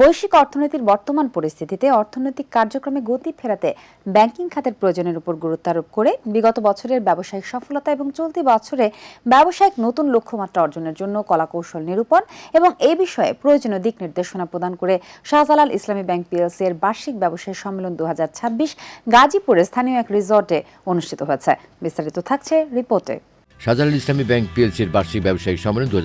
বৈশ্বিক অর্থনীতির বর্তমান পরিস্থিতিতে অর্থনৈতিক কার্যক্রমে গতি ফেরাতে ব্যাংকিং খাতের প্রয়োজনের উপর গুরুত্ব আরোপ করে বিগত বছরের ব্যবসায়িক সফলতা এবং চলতি বছরে ব্যবসায়িক নতুন লক্ষ্যমাত্রা অর্জনের জন্য কলাকৌশল নিরূপণ এবং এই বিষয়ে প্রয়োজনীয় দিক নির্দেশনা প্রদান করে শাহজালাল ইসলামী ব্যাংক পিএলসি এর বার্ষিক ব্যবসায়ী সম্মেলন দু হাজার ছাব্বিশ গাজীপুরে স্থানীয় এক রিসর্টে অনুষ্ঠিত হয়েছে। বিস্তারিত থাকছে রিপোর্টে। শাহজালাল ইসলামী ব্যাংক পিএলসির বার্ষিক ব্যবসায়িক সম্মেলন দু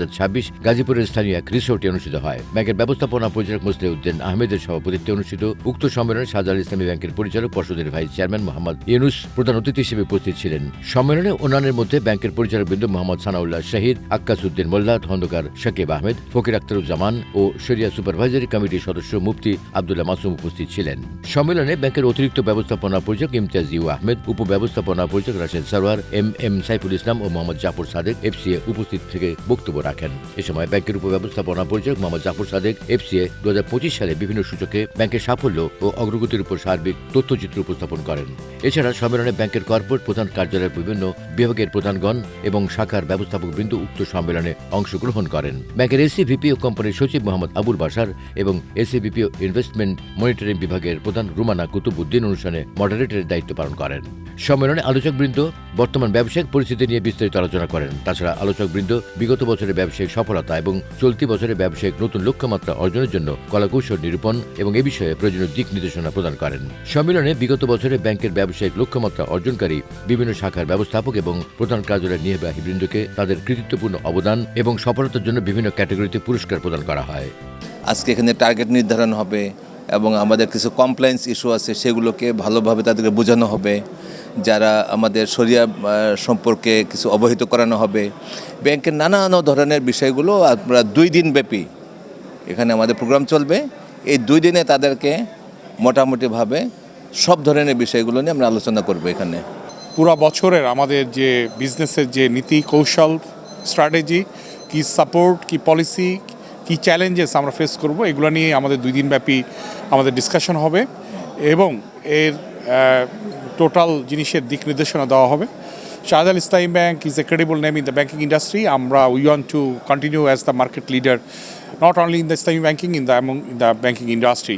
গাজীপুরের স্থানীয় এক রিসোর্টে অনুষ্ঠিত হয়। ব্যাংকের ব্যবস্থাপনা পরিচালক মুসলিউদ্দিন আহমেদের সভাপতিত্বে অনুষ্ঠিত উক্ত সম্মেলনে শাহজালাল ইসলামী ব্যাংকের পরিচালক, পর্ষদের ভাইস চেয়ারম্যান মোহাম্মদ ইউনুস প্রধান অতিথি হিসেবে উপস্থিত ছিলেন। সম্মেলনে অন্যান্যের মধ্যে ব্যাংকের পরিচালক বিন্দু মোহাম্মদ সানাউল্লাহ শাহিদ আক্কাসুদ্দিন মোল্লা খন্দকার শাকিব আহমেদ, ফকির আখতারুজ্জামান ও শরিয়া সুপারভাইজারি কমিটির সদস্য মুফতি আবদুল্লাহ মাসুম উপস্থিত ছিলেন। সম্মেলনে ব্যাংকের অতিরিক্ত ব্যবস্থাপনা পরিচালক ইমতিয়াজ ইউ আহমেদ, উপব্যবস্থাপনা পরিচালক রাশেদ সারোয়ার, এম এম সাইফুল ইসলাম ও মোহাম্মদ জাফর সাদেক এফসিএ উপস্থিত থেকে বক্তব্য রাখেন। এ সময় ব্যাংকের উপব্যবস্থাপনা পরিচালক মোহাম্মদ জাফর সাদেক এফসিএ দু সালে বিভিন্ন সূচকে ব্যাংকের সাফল্য ও অগ্রগতির উপর সার্বিক তথ্যচিত্র উপস্থাপন করেন। এছাড়া সম্মেলনে ব্যাংকের কর্পোরেট প্রধান কার্যালয়ের বিভিন্ন বিভাগের প্রধানগণ এবং শাখার ব্যবস্থাপক বৃন্দ উক্ত সম্মেলনে অংশগ্রহণ করেন। ব্যাংকের এসিভিপি ও কোম্পানির সচিব মোহাম্মদ আবুল বাসার এবং এসিভিপি ও ইনভেস্টমেন্ট মনিটরিং বিভাগের প্রধান রুমানা কুতুবুদ্দিন অনুষ্ঠানে মডারেটরের দায়িত্ব পালন করেন। সম্মেলনে আলোচক আলোচকবৃন্দ, বর্তমান ব্যবসায়িক পরিস্থিতি নিয়ে বিস্তারিত আলোচনা করেন। তাছাড়া আলোচকবৃন্দ বিগত বছরের ব্যবসায়িক সফলতা এবং চলতি বছরের ব্যবসায়িক নতুন লক্ষ্যমাত্রা অর্জনের জন্য কলাকৌশল নিরূপণ এবং এ বিষয়ে প্রয়োজনীয় দিক নির্দেশনা প্রদান করেন। সম্মেলনে বিগত বছরে ব্যাংকের ব্যবসায়িক লক্ষ্যমাত্রা অর্জনকারী, বিভিন্ন শাখার ব্যবস্থাপক এবং প্রধান কার্যালয়ের নির্বাহী বৃন্দকে তাদের কৃতিত্বপূর্ণ অবদান এবং সফলতার জন্য বিভিন্ন ক্যাটাগরিতে পুরস্কার প্রদান করা হয়। আজকে এখানে টার্গেট নির্ধারণ হবে এবং আমাদের কিছু কমপ্লায়েন্স ইস্যু আছে, সেগুলোকে ভালোভাবে তাদেরকে বোঝানো হবে। যারা আমাদের সরিয়া সম্পর্কে কিছু অবহিত করানো হবে। ব্যাংকের নানান ধরনের বিষয়গুলো আমরা দুই দিন ব্যাপী এখানে আমাদের প্রোগ্রাম চলবে। এই দুই দিনে তাদেরকে মোটামুটিভাবে সব ধরনের বিষয়গুলো নিয়ে আমরা আলোচনা করব এখানে। পুরো বছরের আমাদের যে বিজনেসের যে নীতি, কৌশল স্ট্র্যাটেজি কি সাপোর্ট কি পলিসি কি চ্যালেঞ্জেস আমরা ফেস করব, এগুলো নিয়ে আমাদের দুই দিন ব্যাপী আমাদের ডিসকাশন হবে। এবং এর টোটাল জিনিসের দিক নির্দেশনা দেওয়া হবে। Shahjalal Islami bank is a credible name in the banking industry আমরা we want to continue as the market leader not only in the Islami banking in the in the banking industry